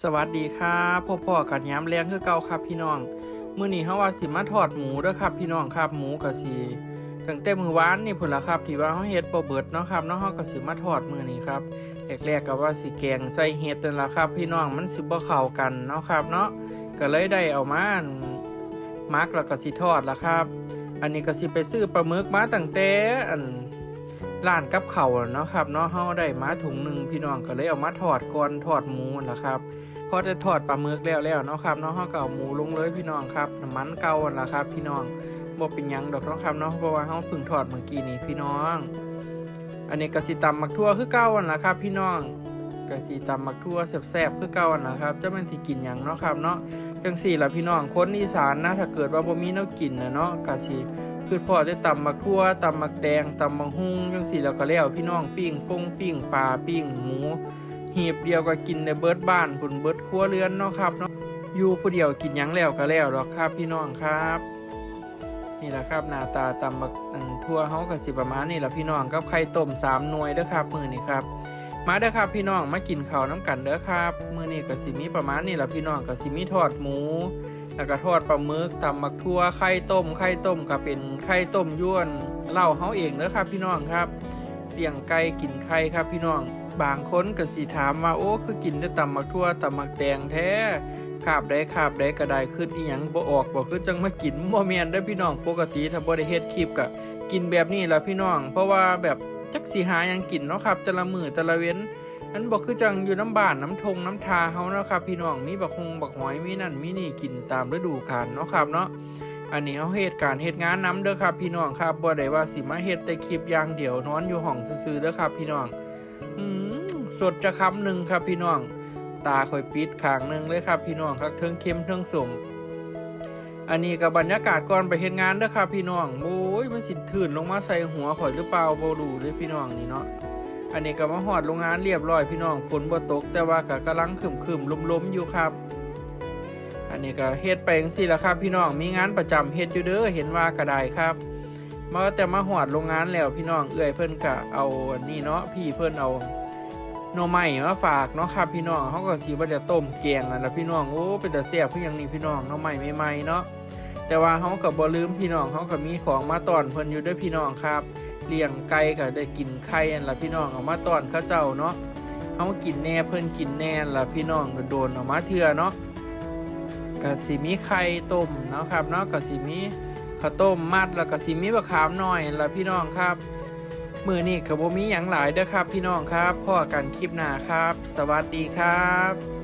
สวัสดีครับพ่อพ่อๆกันย้ำแรงคือเก่าครับพี่น้องมื้อนี้เฮาว่าสิมาทอดหมูเด้อครับพี่น้องครับหมูก็สิตั้งแต่มื้อวานนี่พุ่นล่ะครับ ที่ว่าเฮาเฮ็ดบ่เบิดเนาะครับเนาะเฮาก็สิมาทอดมื้อนี้ครับแรกๆก็ว่าสิแกงใส่เห็ดนั่นล่ะครับ พี่น้องมันสิบ่เข้ากันเนาะครับเนาะก็เลยได้เอามานมักแล้วก็สิทอดล่ะครับ อันนี้ก็สิไปซื้อปลาหมึกมาตั้งแต่อัน ร้านกับเขาวน่ะเนาะครับเนาะเฮาได้มาถุงหนึ่งพี่น้องก็เลยเอามาทอดก่อนทอดหมูนล่ะครับพอได้ทอดปลาหมึกแล้วแล้วเนาะครับเนาะเฮาก็เอาหมูลงเลยพี่น้องครับน้ำมันเก่านั่นล่ะครับ พี่น้องบ่เป็นหยังดอกเนาะครับเนาะเพราะว่าเฮาเพิ่งทอดเมื่อกี้นี้พี่น้อง อันนี้ก็สิตำมักทั่วคือเก่านั่นล่ะครับ พี่น้องก็สิตำมักทั่วแซ่บๆคือเก่านั่นล่ะครับจะแม่นสิกินหยังเนาะครับเนาะจังสี่ล่ะพี่น้องคนอีสานนะถ้าเกิดว่าบ่มีแนวกินน่ะเนาะก็สิ คือพอได้ตำมักทั่วตำมักแตงตำมักฮุ้งจังสี่แล้วก็แล้วพี่น้องปิ้งป้งปิ้งปลาปิ้งหมูหีบเดียวก็กินในเบิร์ดบ้านผุนเบิดครัวเรือนเนาะครับเนาะอยู่ผู้เดียวกินยังแล้วก็แล้วดอกครับพี่น้องครับ นี่แหละครับหน้าตาตำมักอันทั่วเฮาก็สิประมาณนี้แหละพี่น้องกับไข่ต้มสามหน่วยเด้อครับมือนี้ครับ มาเด้อครับพี่น้องมากินข้าวน้ำกันเด้อครับมื้อนี้ก็สิมีประมาณนี้แหละพี่น้องก็สิมีทอดหมู แล้วก็ทอดปลาหมึกตำมักทั่วไข่ต้มไข่ต้มก็เป็นไข่ต้มยวนเล้าเฮาเองเด้อครับพี่น้องครับเลี้ยงไก่กินไข่ครับพี่น้อง บางคนก็สิถามว่าโอ้คือกินได้ตำมักทั่วตำมักแตงแท้ขาบได้ขาบได้ก็ได้ขึ้นอีหยังบ่ออกบ่คือจังมากินบ่แม่นเด้อพี่น้องปกติถ้าบ่ได้เฮ็ดคลิปก็กินแบบนี้ล่ะพี่น้อง เพราะว่าแบบ จักสิหายังกินเนาะครับแต่ละมือแต่ละเว้นอันบอกคือจังอยู่น้ำบานน้ำทงน้ำทาเฮาเนาะครับพี่น้องมีบักฮงบักหอยมีนั่นมีนี่กินตามฤดูกาลเนาะครับเนาะอันนี้เฮาเฮ็ดการณ์เฮ็ดงานน้ำเด้อครับพี่น้องครับบ่ได้ว่าสิมาเฮ็ดแต่คลิปอย่างเดียวนอนอยู่ห้องซื่อเด้อครับพี่น้องอืมสดจะคำหนึ่งครับพี่น้อง ตาค่อยปิดขางหนึ่งเลยครับพี่น้องครับเทิงเค็มเทิงสม อันนี้กับบรรยากาศก่อนไปเฮ็ดงานเด้อครับพี่น้องโอ้ยมันสิถื่นลงมาใส่หัวข่อยหรือเปล่าโบ่รู้เด้อพี่น้องนี่เนาะอันนี้ก็มาหอดโรงงานเรียบร้อยพี่น้องฝนบ่ตก แต่ว่าก็กำลังขึ้มขึ้มลมลมๆอยู่ครับ อันนี้ก็เฮ็ดไปจังซี่ละครับ พี่น้องมีงานประจำเฮ็ดอยู่เด้อเห็นว่าก็ได้ครับมาแต่มาหอดโรงงานแล้วพี่น้องเอื้อยเพิ่นก็เอาอันนี้เนาะพี่เพิ่นเอา หน่อไม้มาฝากเนาะครับพี่น้องเขาก็สิว่าจะต้มแกงนั่นล่ะพี่น้องโอ้เป็นแต่แซ่บคือยังนี่พี่น้องหน่อไม้ใหม่ๆเนาะแต่ว่าเขาก็บ่ลืมพี่น้องเขาก็มีของมาต้อนเพิ่นอยู่ด้อพี่น้องครับเลี้ยงไก่ก็ได้กินไข่อันละพี่น้องเอามาต้อนข้าเจ้าเนาะเขากินแน่เพิ่นกินแน่ละพี่น้องก็โดนออกมาเถื่อเนาะก็สิมีไข่ต้มเนาะครับเนาะก็สิมีข้าวต้มมัดแล้วก็สิมีบะขามหน่อยละพี่น้องครับ มือนี้ขบมีอย่างหลายเด้อครับ พี่น้องครับพ่อกันคลิปหน้าครับ สวัสดีครับ